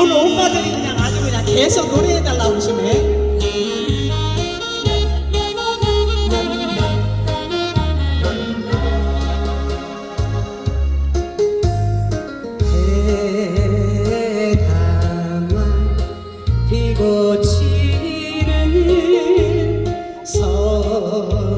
오늘 엄마들이 그냥 아주 그냥 계속 노래해달라고 하시네. 피고 치는 서